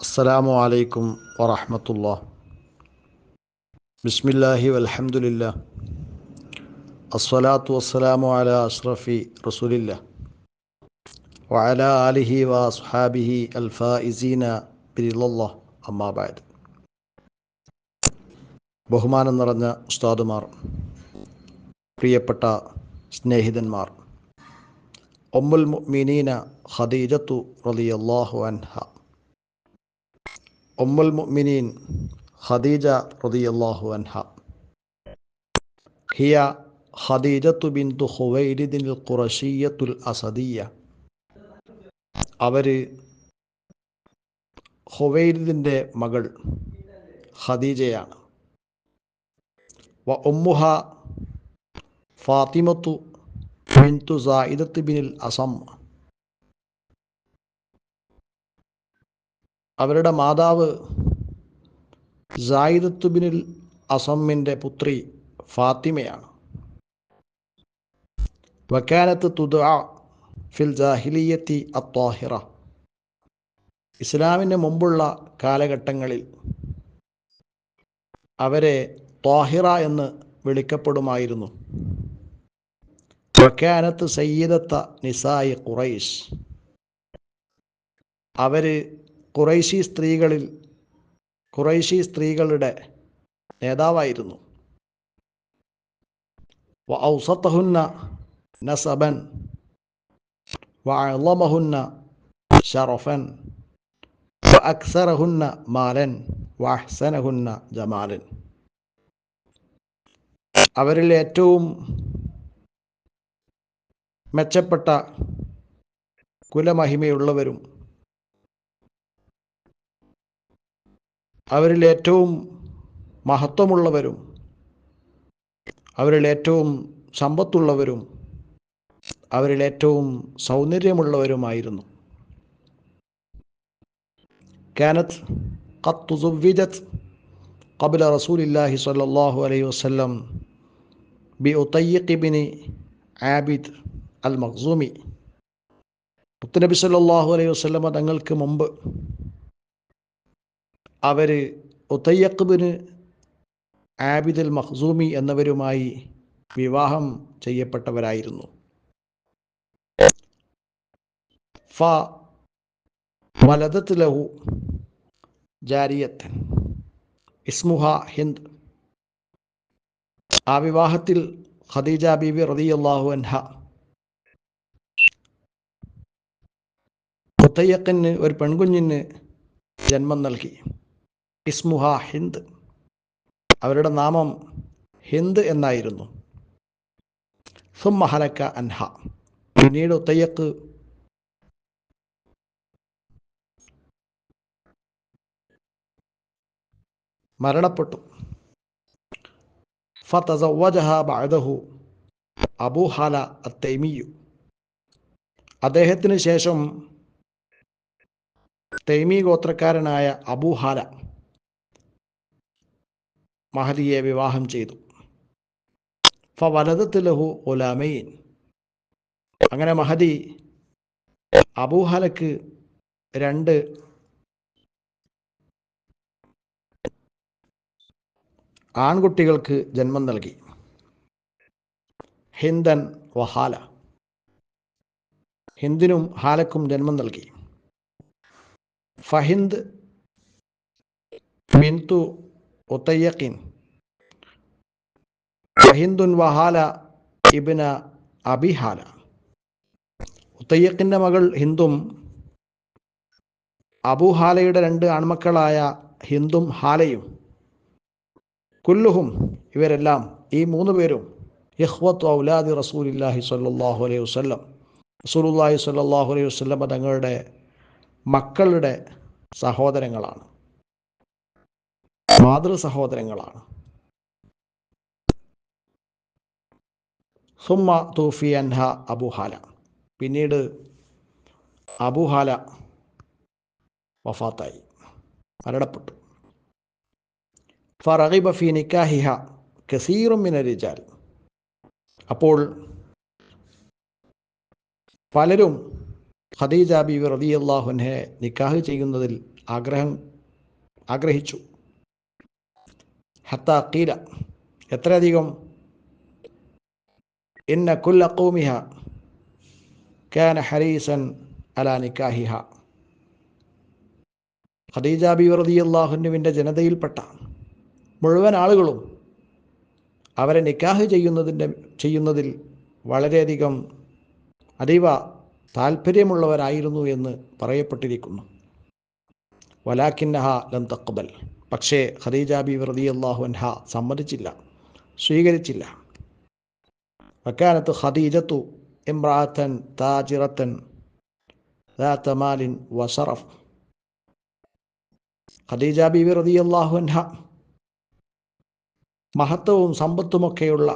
السلام عليكم ورحمة الله بسم الله والحمد لله الصلاة والسلام على أشرف رسول الله وعلى آله وأصحابه الفائزين برضا الله أما بعد ബഹുമാനം നിറഞ്ഞ ഉസ്താദുമാർ പ്രിയപ്പെട്ട സ്നേഹിതന്മാർ ഒമ്മുൽ മുഅ്മിനീന ഖദീജത്തു റളിയല്ലാഹു അൻഹ ഒമ്മുൽ മുഅ്മിനീൻ ഖദീജ റളിയല്ലാഹു അൻഹ. ഹിയ ഖദീജത്തു ബിന്തു ഖുവൈലിദിൻ ഖുറശിയത്തുൽ അസദിയ അവർ ഖുവൈലിദിന്റെ മകൾ ഖദീജയാണ്. വ ഉമ്മുഹ ഫാത്തിമത്തു ബിന്തു സായിദത്ത് ബിനിൽ അസം. അവരുടെ മാതാവ് സായിദത്ത് ബിനിൽ അസമ്മിന്റെ പുത്രി ഫാത്തിമയാണ്. വക്കാനത്ത് തുദ ഫിൽ ജാഹിലിയത്തി അത്വാഹിറ. ഇസ്ലാമിന് മുമ്പുള്ള കാലഘട്ടങ്ങളിൽ അവരെ ത്വാഹിറ എന്ന് വിളിക്കപ്പെടുമായിരുന്നു. വക്കാനത്ത് സയ്യിദത്ത നിസായി ഖുറൈസ് അവർ ഖുറൈശി സ്ത്രീകളിൽ ഖുറൈശി സ്ത്രീകളുടെ നേതാവായിരുന്നു. വ ഔസത്തഹുന്ന നസബൻ വ ഷറഫൻ വ അക്സറഹുന്ന മാലൻ വ ജമാലൻ. അവരിൽ ഏറ്റവും മെച്ചപ്പെട്ട കുലമഹിമയുള്ളവരും അവരിൽ ഏറ്റവും മഹത്വമുള്ളവരും അവരിൽ ഏറ്റവും സമ്പത്തുള്ളവരും അവരിൽ ഏറ്റവും സൗന്ദര്യമുള്ളവരുമായിരുന്നു കാനത്ത് ഖത്ത് സുവിജത്ത് قبل رسول الله صلى الله عليه وسلم بأطيق بن عابد المخزومي മുത്തനബി സല്ലാഹു അലൈഹി വസ്ലമ തങ്ങൾക്ക് മുമ്പ് അവർ ഉത്തയ്യക്കുബിന് ആബിദുൽ മഖ്സൂമി എന്നവരുമായി വിവാഹം ചെയ്യപ്പെട്ടവരായിരുന്നു. ഫ ലഹു ജാരിയത്ത് ഇസ്മുഹ ഹിന്ദ്. ആ വിവാഹത്തിൽ ഖദീജ ബിബി റതിയല്ലാഹു അൻഹ മുത്തയ്യക്കന് ഒരു പെൺകുഞ്ഞിന് ജന്മം നൽകി. ഇസ്മുഹ ഹിന്ദ്. അവരുടെ നാമം ഹിന്ദ് എന്നായിരുന്നു. സുമ്മഹലക്ക അൻഹ. പിന്നീട് ഉത്തയ്യക്ക് മരണപ്പെട്ടു. ഫതസവജഹ ബഅദഹു അബൂ ഹാല അത്തൈമിയു. അദ്ദേഹത്തിന് ശേഷം തൈമി ഗോത്രക്കാരനായ അബൂഹാല മഹദിയെ വിവാഹം ചെയ്തു. ഫ ഒലാമയിൻ അങ്ങനെ മഹദി അബൂഹലക്ക് രണ്ട് ആൺകുട്ടികൾക്ക് ജന്മം നൽകി. ഹിന്ദൻ വഹാല ഹിന്ദിനും ഹാലക്കും ജന്മം നൽകി. ഫഹിന്ദ് ബിന്തു ഉത്തയ്യക്കിൻ ഹിന്ദുൻ വഹാല ഇബിന അബിഹാല ഉത്തയ്യക്കിന്റെ മകൾ ഹിന്ദും അബുഹാലയുടെ രണ്ട് ആൺമക്കളായ ഹിന്ദും ഹാലയും. കുല്ലുഹും ഇവരെല്ലാം ഈ മൂന്ന് പേരും ഇഹ്വത്ത് ഔലാദി റസൂലില്ലാഹി സ്വല്ലല്ലാഹു അലൈഹി വസല്ലം. റസൂലുല്ലാഹി സ്വല്ലല്ലാഹു അലൈഹി വസല്ലം തങ്ങളുടെ മക്കളുടെ സഹോദരങ്ങളാണ്. മാതൃ സഹോദരങ്ങളാണ്. സുമ്മ തൂഫി അൻഹ അബുഹാല പിന്നീട് അബുഹാല വഫാത്തായി മരണപ്പെട്ടു. ഫറഹിബ ഫി നിക്കാഹിഹ കസീറും മിനരിജാൽ അപ്പോൾ പലരും ഖദീജ ബി റതിയല്ലാഹുനെ നിക്കാഹ് ചെയ്യുന്നതിൽ ആഗ്രഹം ആഗ്രഹിച്ചു. ഹത്ത കീല എത്രയധികം? ഇന്ന കുല്ല ഖൗമിഹ കാന ഹരീസൻ അല നിക്കാഹിഹ. ഖദീജ ബി അള്ളാഹുനുവിന്റെ ജനതയിൽപ്പെട്ട മുഴുവൻ ആളുകളും അവരെ നിക്കാഹ് ചെയ്യുന്നതിന്റെ ചെയ്യുന്നതിൽ വളരെയധികം അതീവ താല്പര്യമുള്ളവരായിരുന്നു എന്ന് പറയപ്പെട്ടിരിക്കുന്നു. വലാക്കിന്നഹ ലം തക്ബൽ പക്ഷേ ഖദീജ ബി റതി അള്ളാഹു അൻഹ സമ്മതിച്ചില്ല സ്വീകരിച്ചില്ല. വക്കാലത്ത് ഖദീജത്തു ഇമ്രാത്തൻ താജിറത്തൻ മാലിൻ വസറഫ്. ഖദീജ ബി റതി അള്ളാഹു അൻഹ മഹത്വവും സമ്പത്തുമൊക്കെയുള്ള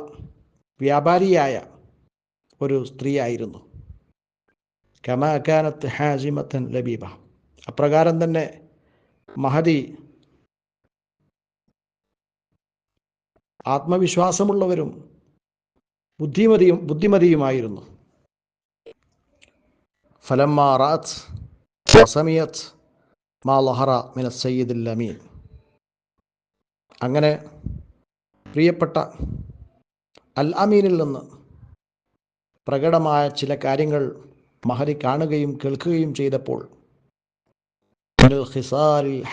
വ്യാപാരിയായ ഒരു സ്ത്രീയായിരുന്നു. കമാകാനത്ത് ഹാസിമത്തൻ ലബീബ. അപ്രകാരം തന്നെ മഹദി ആത്മവിശ്വാസമുള്ളവരും ബുദ്ധിമതിയും ബുദ്ധിമതിയുമായിരുന്നു. ഫലമ്മ റാത്ത് വസമിയത്ത് മാ ലഹറ മിന സയ്യിദുൽ അമീൻ. അങ്ങനെ പ്രിയപ്പെട്ട അൽ അമീനിൽ നിന്ന് പ്രകടമായ ചില കാര്യങ്ങൾ മഹരി കാണുകയും കേൾക്കുകയും ചെയ്തപ്പോൾ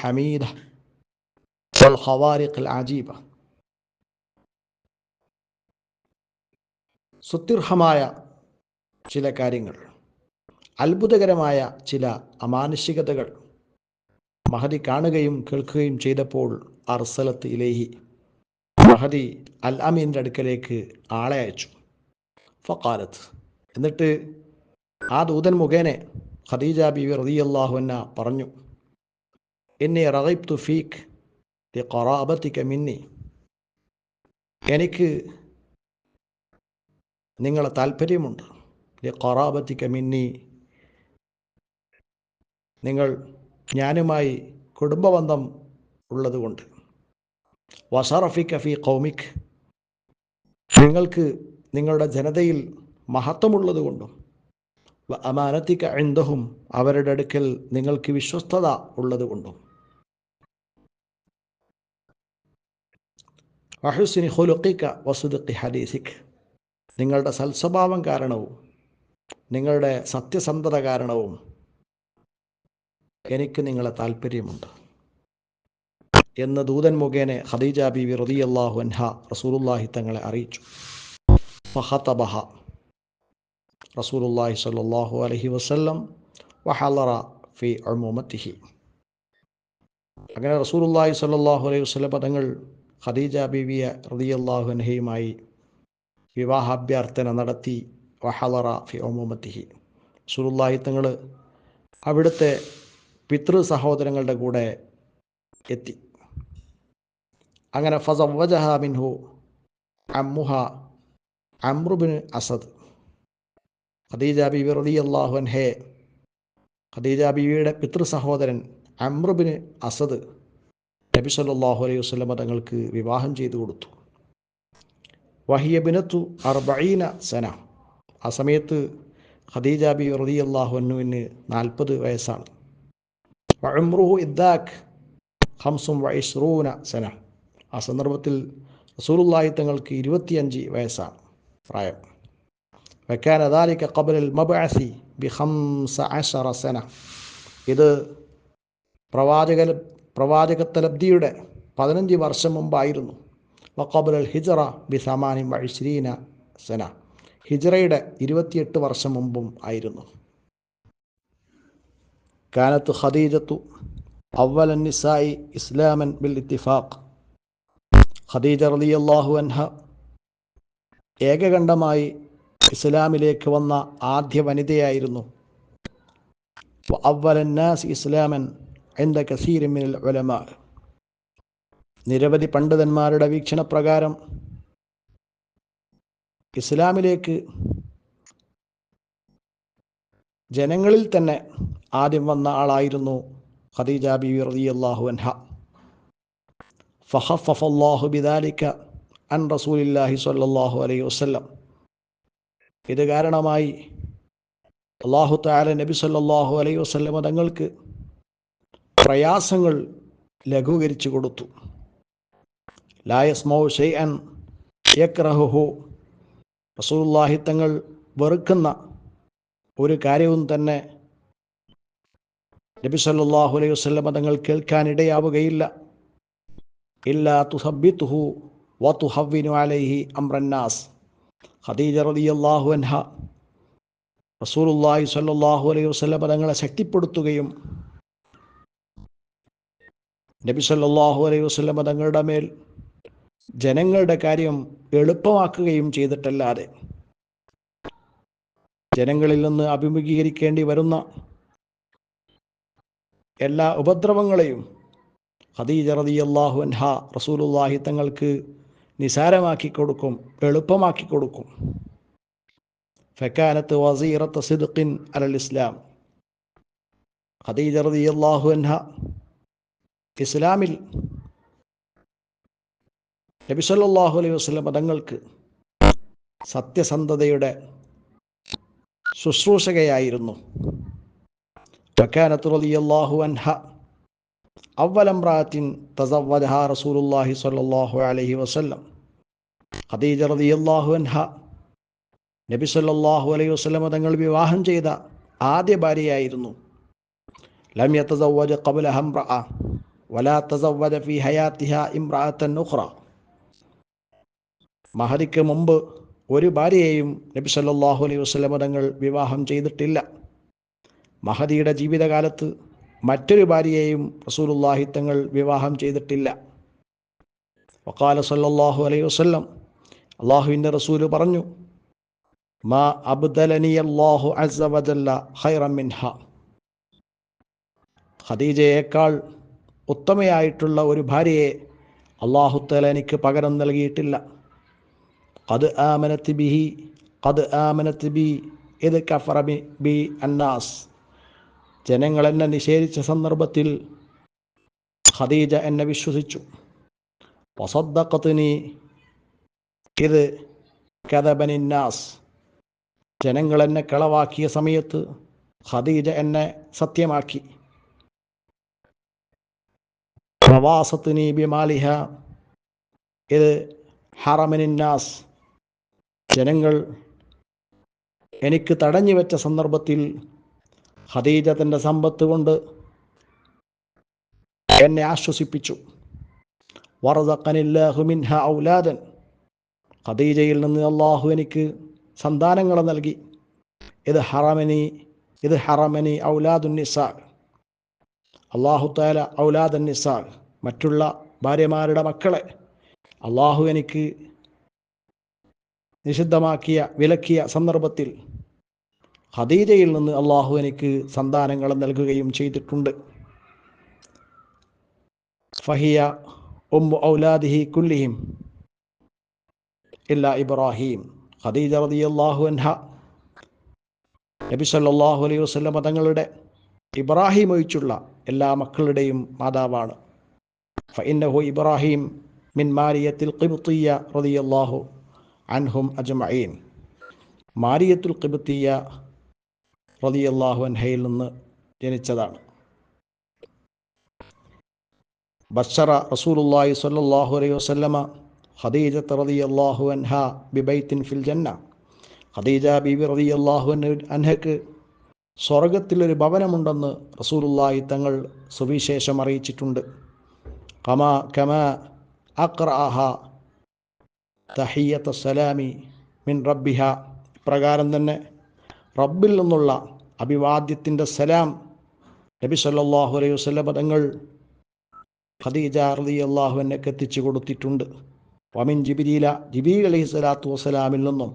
ഹമീദ് വൽ സുത്യർഹമായ ചില കാര്യങ്ങൾ അത്ഭുതകരമായ ചില അമാനുഷികതകൾ മഹദി കാണുകയും കേൾക്കുകയും ചെയ്തപ്പോൾ അർസലത്ത് ഇലേഹി മഹദി അൽ അമീന്റെ അടുക്കലേക്ക് ആളെ അയച്ചു. ഫക്കാലത്ത് എന്നിട്ട് ആ ദൂതൻ മുഖേനെ ഖദീജ ബിവി റളിയല്ലാഹു അൻഹ പറഞ്ഞു എന്നെ റഗൈബ്തു തുഫീഖ് മിന്നി. എനിക്ക് നിങ്ങളെ താല്പര്യമുണ്ട്. ഖറാബത്തിക മിന്നി. നിങ്ങൾ ഞാനുമായി കുടുംബബന്ധം ഉള്ളതുകൊണ്ട്. വസറഫിക്ക ഫി കൗമിക് നിങ്ങൾക്ക് നിങ്ങളുടെ ജനതയിൽ മഹത്വമുള്ളതുകൊണ്ടും അമാനത്തിക്ക എന്തഹും അവരുടെ അടുക്കൽ നിങ്ങൾക്ക് വിശ്വസ്തത ഉള്ളതുകൊണ്ടും. വഹുസിനി ഹുലുക്കിക്ക വസുദുക്കി ഹദീസിക്. നിങ്ങളുടെ സൽസ്വഭാവം കാരണവും നിങ്ങളുടെ സത്യസന്ധത കാരണവും എനിക്ക് നിങ്ങളെ താല്പര്യമുണ്ട് എന്ന് ദൂതൻ മുഖേന ഖദീജ റതി അള്ളാഹു അൻഹ റസൂലുള്ളാഹി തങ്ങളെ അറിയിച്ചു. ഫഹതബഹ റസൂലുള്ളാഹി സ്വല്ലല്ലാഹു അലൈഹി വസല്ലം വഹലറ ഫി ഉമൂമത്തിഹി. അങ്ങനെ റസൂലുള്ളാഹി സ്വല്ലല്ലാഹു അലൈഹി വസല്ലം പദങ്ങൾ ഖദീജ റതി അള്ളാഹു അൻഹയുമായി വിവാഹാഭ്യർത്ഥന നടത്തി വഹലറ ഫി ഉമൂമത്തിഹി. റസൂലുള്ളാഹി തങ്ങൾ അവിടുത്തെ പിതൃ സഹോദരങ്ങളുടെ കൂടെ എത്തി. അങ്ങനെ ഫസവജഹ മിൻഹു അമ്മുഹ അമ്രുബിൻ അസദ്. ഖദീജ ബിബി റതി ഹേ ഖദീജ ബിബിയുടെ പിതൃ സഹോദരൻ അമ്രുബിൻ അസദ് നബി സല്ലല്ലാഹു അലൈഹി വസ്ലമ തങ്ങൾക്ക് വിവാഹം ചെയ്തു കൊടുത്തു. വഹിയ ബിനത്തു അർബീന സന. ആ സമയത്ത് ഖദീജ ബി റതി അള്ളാഹുവിന് നാൽപ്പത് വയസ്സാണ്. വഅമ്രുഹു ഇദ്ദാഖ് ഹംസും വൈഷ്റൂന സന. ആ സന്ദർഭത്തിൽ റസൂലുള്ളാഹി തങ്ങൾക്ക് ഇരുപത്തിയഞ്ച് വയസ്സാണ് പ്രായം. വെക്കാൻ അദാലിക്ക ഖബൽ മബഅസി ബി ഹംസ അഷറ സന. ഇത് പ്രവാചക പ്രവാചകത്തലബ്ധിയുടെ പതിനഞ്ച് വർഷം മുമ്പായിരുന്നു. വഖബൽ അൽ ഹിജറ ബി സമാനി വൈശ്രീന സന. ഹിജറയുടെ ഇരുപത്തിയെട്ട് വർഷം മുമ്പും ആയിരുന്നു. കാനത്ത് ഖദീജത്തു അവൽ നിസായി ഇസ്ലാമൻ ബിൽ ഇത്തിഫാഖ്. ഖദീജ റളിയല്ലാഹു അൻഹ ഏകകണ്ഠമായി ഇസ്ലാമിലേക്ക് വന്ന ആദ്യ വനിതയായിരുന്നു. അവലന്നാസ് ഇസ്ലാമൻ എന്ത കസീരമിനൽ ഉലമ. നിരവധി പണ്ഡിതന്മാരുടെ വീക്ഷണപ്രകാരം ഇസ്ലാമിലേക്ക് ജനങ്ങളിൽ തന്നെ ആദ്യം വന്ന ആളായിരുന്നു ഖദീജ ബിബി റളിയല്ലാഹു അൻഹ. ഫഹഫഫല്ലാഹു ബിദാലിക അൻ റസൂലില്ലാഹി സ്വല്ലല്ലാഹു അലൈഹി വസല്ലം. ഇത് കാരണമായി അള്ളാഹു താല നബി സല്ലാഹു അലൈഹി വസല്ലമ തങ്ങൾക്ക് പ്രയാസങ്ങൾ ലഘൂകരിച്ചു കൊടുത്തു. ലായസ്മൗ ഷെയ്അൻ യക്രഹുഹു. റസൂല്ലാഹി തങ്ങൾ വെറുക്കുന്ന ഒരു കാര്യവും തന്നെ നബി സല്ലാഹു അലൈഹി വസ്ലമ തങ്ങൾ കേൾക്കാനിടയാവുകയില്ല ഇല്ലാ തുഹബിത്തുഹു വ തുഹവിനു അലൈഹി അമ്രന്നാസ് ഖദീജ റളിയല്ലാഹു അൻഹ റസൂലുള്ളാഹി സ്വല്ലല്ലാഹു അലൈഹി വസല്ലം തങ്ങളെ ശക്തിപ്പെടുത്തുകയും നബി സല്ലല്ലാഹു അലൈഹി വസല്ലം തങ്ങളുടെ മേൽ ജനങ്ങളുടെ കാര്യം എളുപ്പമാക്കുകയും ചെയ്തിട്ടല്ലാതെ ജനങ്ങളിൽ നിന്ന് അഭിമുഖീകരിക്കേണ്ടി വരുന്ന എല്ലാ ഉപദ്രവങ്ങളെയും ഖദീജ റളിയല്ലാഹു അൻഹ റസൂലുള്ളാഹി തങ്ങൾക്ക് നിസാരമാക്കി കൊടുക്കും എളുപ്പമാക്കി കൊടുക്കും. ഫക്കാനത്ത് വസീറത്ത് സിദ്ഖിൻ അലൽ ഇസ്ലാം. ഖദീജ റളിയല്ലാഹു അൻഹ ഇസ്ലാമിൽ നബി സല്ലല്ലാഹു അലൈഹി വസ്ലം തങ്ങൾക്ക് സത്യസന്ധതയുടെ ശുശ്രൂഷകയായിരുന്നു. വക്കാനത്ത് റളിയല്ലാഹു അൻഹ അവലംറാത്തിൻ തസവ്വജഹ റസൂലുള്ളാഹി സല്ലല്ലാഹു അലൈഹി വസല്ലം. ഖദീജ റളിയല്ലാഹു അൻഹ നബി സല്ലല്ലാഹു അലൈഹി വസല്ലം തങ്ങൾ വിവാഹം ചെയ്ത ആദ്യ ഭാര്യയായിരുന്നു. ലം യതസവ്വജ ഖബ്ല ഹംറഅ വലാ തസവ്വജ ഫീ ഹയാത്തിഹ ഇംറഅത്തൻ ഉഖ്റ. മഹദിക്ക് മുമ്പ് ഒരു ഭാര്യയെയും നബി സല്ലാഹു അലൈഹി വസ്ലമ തങ്ങൾ വിവാഹം ചെയ്തിട്ടില്ല. മഹദിയുടെ ജീവിതകാലത്ത് മറ്റൊരു ഭാര്യയെയും റസൂലുല്ലാഹി തങ്ങൾ വിവാഹം ചെയ്തിട്ടില്ല. വക്കാല സല്ലാഹു അലൈഹി വസ്ലം അള്ളാഹുവിന്റെ റസൂൽ പറഞ്ഞു മാ അബ്ദലനി അല്ലാഹു അസ്സ വജല്ല ഖൈറൻ മിൻഹ. ഖദീജയേക്കാൾ ഉത്തമയായിട്ടുള്ള ഒരു ഭാര്യയെ അള്ളാഹുത്തല എനിക്ക് പകരം നൽകിയിട്ടില്ല. കത് ആമനത്ത് ബിഹി ഖദ് ആമനത്ത് ബി ഇത് കഫറ ബി ബി അന്നാസ് നിഷേധിച്ച സന്ദർഭത്തിൽ ഖദീജ എന്നെ വിശ്വസിച്ചു. വസദ്ദഖത്തിനി ഇത് കഥബനിന്നാസ് ജനങ്ങൾ എന്നെ കളവാക്കിയ സമയത്ത് ഖദീജ എന്നെ സത്യമാക്കി. പ്രവാസത്തിനി ബിമാലിഹ ഇത് ഹറമനിന്നാസ്. ജനങ്ങൾ എനിക്ക് തടഞ്ഞു വെച്ച സന്ദർഭത്തിൽ ഖദീജ തന്റെ സമ്പത്ത് കൊണ്ട് എന്നെ ആശ്വസിപ്പിച്ചു. വറദഖനില്ലാഹു മിൻഹ ഔലാദൻ. ഖദീജയിൽ നിന്ന് അള്ളാഹു എനിക്ക് സന്താനങ്ങളെ നൽകി. ഇത് ഹറമനി ഇത് ഹറമനി ഔലാദുൻ നിസാഖ് അള്ളാഹു താല ഔലാദുൻ നിസാഖ് മറ്റുള്ള ഭാര്യമാരുടെ മക്കളെ. അള്ളാഹു എനിക്ക് നിഷിദ്ധമാക്കിയ വിലക്കിയ സന്ദർഭത്തിൽ ഖദീജയിൽ നിന്ന് അള്ളാഹു എനിക്ക് സന്താനങ്ങൾ നൽകുകയും ചെയ്തിട്ടുണ്ട്. ഫഹിയ ഉമ്മു ഔലാദിഹി കുല്ലിഹിം ഇല്ല ഇബ്രാഹിം. ഖദീജ അള്ളാഹു അൻഹ നബി സല്ലല്ലാഹു അലൈഹി വസ്ലം തങ്ങളുടെ ഇബ്രാഹിം ഒഴിച്ചുള്ള എല്ലാ മക്കളുടെയും മാതാവാണ്. ഫഇന്നഹു ഇബ്രാഹിം മിൻ മാരിയത്തിൽ ഖിബ്തിയ റളിയല്ലാഹു അൻഹും അജ്മഈൻ. മാരിയത്തുൽ ഖിബ്തിയ റളിയല്ലാഹു അൻഹയിൽ നിന്ന് ജനിച്ചതാണ്. ബഷറ റസൂലുള്ളാഹി സ്വല്ലല്ലാഹു അലൈഹി വസല്ലമ ഖദീജത്ത് റളിയല്ലാഹു അൻഹ ബിബൈത്തിൻ ഫിൽ ജന്ന. ഖദീജ ബീബി റളിയല്ലാഹു അൻഹക്ക് സ്വർഗത്തിലൊരു ഭവനമുണ്ടെന്ന് റസൂലുള്ളാഹി തങ്ങൾ സുവിശേഷം അറിയിച്ചിട്ടുണ്ട്. കമാ കമ അഖ്റഅഹ തഹിയ്യത്ത് സലാമി മിൻ റബ്ബിഹ. പ്രകാരം തന്നെ റബ്ബിൽ നിന്നുള്ള അഭിവാദ്യത്തിന്റെ സലാം നബി സല്ലല്ലാഹു അലൈഹി വസ്ലം തങ്ങൾ ഖദീജ റളിയല്ലാഹു എന്നെ എത്തിച്ചു കൊടുത്തിട്ടുണ്ട്. വമിൻ ജിബിരീല ജിബീൽ അലൈഹി സ്വലാത്തു വസ്സലാമിൽ നിന്നും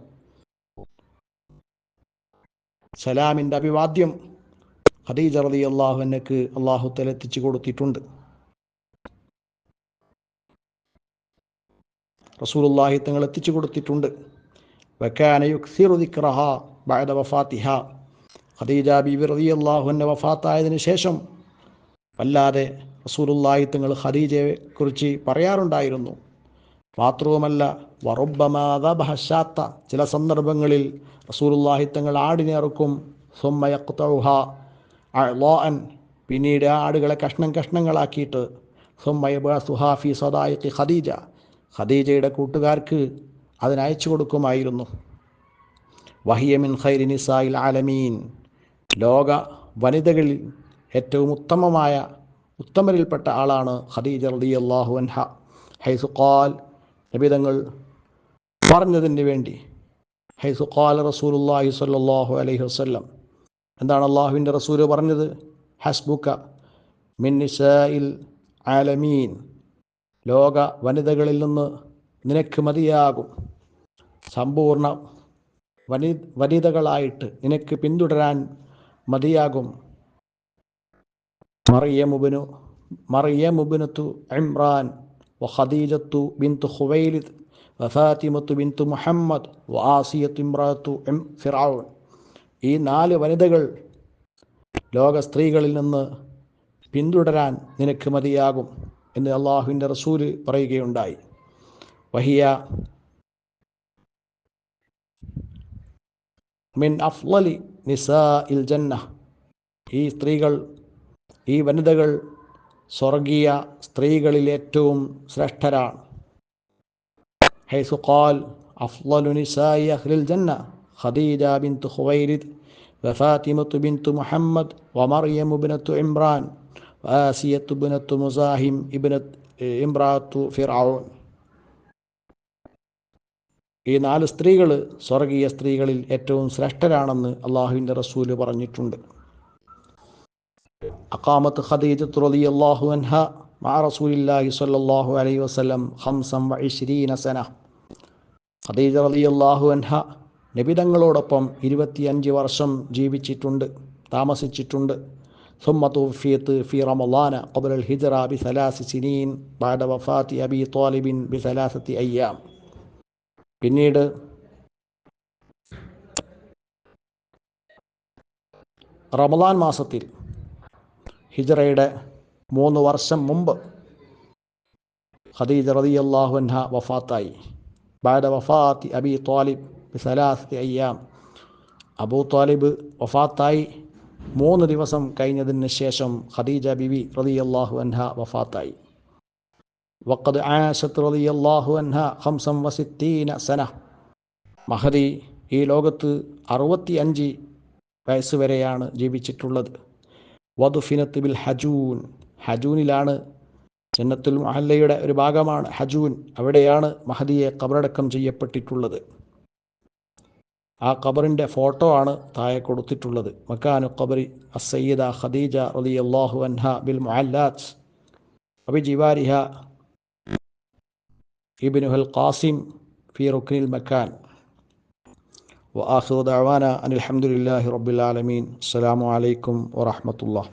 സലാമിന്റെ അഭിവാദ്യം ഖദീജ അൻഹയ്ക്ക് അള്ളാഹു തല എത്തിച്ചു കൊടുത്തിട്ടുണ്ട്. റസൂലുള്ളാഹി തങ്ങൾ എത്തിച്ചു കൊടുത്തിട്ടുണ്ട്. വക്കാന യുക്സിറു ദിക്റഹ ബഅദ വഫാത്തിഹ. ഖദീജ വഫാത്തായതിനു ശേഷം വല്ലാതെ റസൂലുള്ളാഹി തങ്ങൾ ഖദീജയെ കുറിച്ച് പറയാറുണ്ടായിരുന്നു. മാത്രവുമല്ല വറുബമാദാത്ത ചില സന്ദർഭങ്ങളിൽ റസൂലുള്ളാഹി തങ്ങൾ ആടിനെ അറുക്കും. സുമ്മയഖ്തഉഹ അഅ്ലാഅൻ പിന്നീട് ആടുകളെ കഷ്ണം കഷ്ണങ്ങളാക്കിയിട്ട് സുമ്മയബ സുഹാഫി സദായിക്ക് ഖദീജ ഖദീജയുടെ കൂട്ടുകാർക്ക് അതിനയച്ചു കൊടുക്കുമായിരുന്നു. വഹിയമിൻ ഖൈരി നിസായിൽ ആലമീൻ. ലോക വനിതകളിൽ ഏറ്റവും ഉത്തമമായ ഉത്തമരിൽപ്പെട്ട ആളാണ് ഖദീജ റതി അള്ളാഹു അൻഹ ഹൈസുഖാൽ നബിതങ്ങൾ പറഞ്ഞതിന് വേണ്ടി. ഹൈസുഖാൽ റസൂലുല്ലാഹി സ്വല്ലല്ലാഹു അലൈഹി വസ്ല്ലം. എന്താണ് അള്ളാഹുവിന്റെ റസൂൽ പറഞ്ഞത്? ഹസ്ബുക്ക മിൻ നിസായിൽ ആലമീൻ. ലോക വനിതകളിൽ നിന്ന് നിനക്ക് മതിയാകും. സമ്പൂർണ വനി വനിതകളായിട്ട് നിനക്ക് പിന്തുടരാൻ മതിയാകും. മറിയമുബിനു മറിയമുബിനത്തു ഇമ്രാൻ വഖദീജത്തു ബിന്തു ഖുവൈലിദ് വഫാത്തിമത്തു ബിന്തു മുഹമ്മദ് വാസിയത്തു ഇമ്രാത്തു എം ഫിറൌൻ ഈ നാല് വനിതകൾ ലോക സ്ത്രീകളിൽ നിന്ന് പിന്തുടരാൻ നിനക്ക് മതിയാകും. എന്ന് അള്ളാഹുവിന്റെ റസൂൽ പറയുകയുണ്ടായി. വഹിയ മിൻ അഫ്ലലി നിസാ ഇൽ ജന്ന ഈ സ്ത്രീകൾ ഈ വനിതകൾ സ്വർഗീയ സ്ത്രീകളിൽ ഏറ്റവും ശ്രേഷ്ഠരാണ്. ഹൈസുഖാൽ അഫ്ലു അഫ്ലലു നിസായി അഹ്ലിൽ ജന്ന ഖദീജ ബിന്തു ഖുവൈരിദ് വഫാത്തിമത്തു തു മുഹമ്മദ് വമറിയമു ബിനത്തു ഇമ്രാൻ. ആസിയത്ത് ഇബിനത്ത് മുസാഹിം ഇബിനത്ത് ഇമ്രാത്തു ഫിറൌൻ ഈ നാല് സ്ത്രീകൾ സ്വർഗീയ സ്ത്രീകളിൽ ഏറ്റവും ശ്രേഷ്ഠരാണെന്ന് അള്ളാഹുവിന്റെ റസൂൽ പറഞ്ഞിട്ടുണ്ട്. അക്കാമത്ത് ഖദീജത്ത് റലി അള്ളാഹു അൻഹ മാ റസൂലില്ലാഹി സല്ലാഹു അലൈഹി വസ്ലം ഹംസം വൈശ്രീനസന ഖദീജ റലി അള്ളാഹു അൻഹ നിബിതങ്ങളോടൊപ്പം ഇരുപത്തിയഞ്ച് വർഷം ജീവിച്ചിട്ടുണ്ട് താമസിച്ചിട്ടുണ്ട്. ثم توفيت في رمضان قبل الهجرة بثلاث سنين بعد وفاة أبي طالب بثلاثة أيام പിന്നീട് റമദാൻ മാസത്തിൽ ഹിജറയുടെ മൂന്ന് വർഷം മുമ്പ് ഖദീജ റളിയല്ലാഹു അൻഹ വഫാത്തായി ബാദ വഫാത്തി അബി താലിബ് ബിസലാസത്തി അയ്യാം അബൂ താലിബ് വഫാത്തായി മൂന്ന് ദിവസം കഴിഞ്ഞതിന് ശേഷം ഖദീജ ബിബി റളിയല്ലാഹു അൻഹ വഫാത്തായി. വഖദ് ആശത്ത് റളിയല്ലാഹു അൻഹ ഹംസം വസിത്തീന സന. മഹദി ഈ ലോകത്ത് അറുപത്തി അഞ്ച് വയസ്സ് വരെയാണ് ജീവിച്ചിട്ടുള്ളത്. വധുഫിനത്ത് ബിൽ ഹജൂൻ. ഹജൂനിലാണ് ജന്നത്തുൽ മഹല്ലയുടെ ഒരു ഭാഗമാണ് ഹജൂൻ. അവിടെയാണ് മഹദിയെ കബറടക്കം ചെയ്യപ്പെട്ടിട്ടുള്ളത്. ആ ഖബറിൻ്റെ ഫോട്ടോ ആണ് താഴെ കൊടുത്തിട്ടുള്ളത് മക്കാനു ഖബറി അസയ്യിദ ഖദീജ റലി അള്ളാഹു അൻഹ ബിൽ മുഅല്ലാത്ത് അബി ജിവാരിഹ ഇബ്നുഹൽ ഖാസിം في ركن المكان وآخر دعوانا أن الحمد لله رب العالمين السلام عليكم ورحمة الله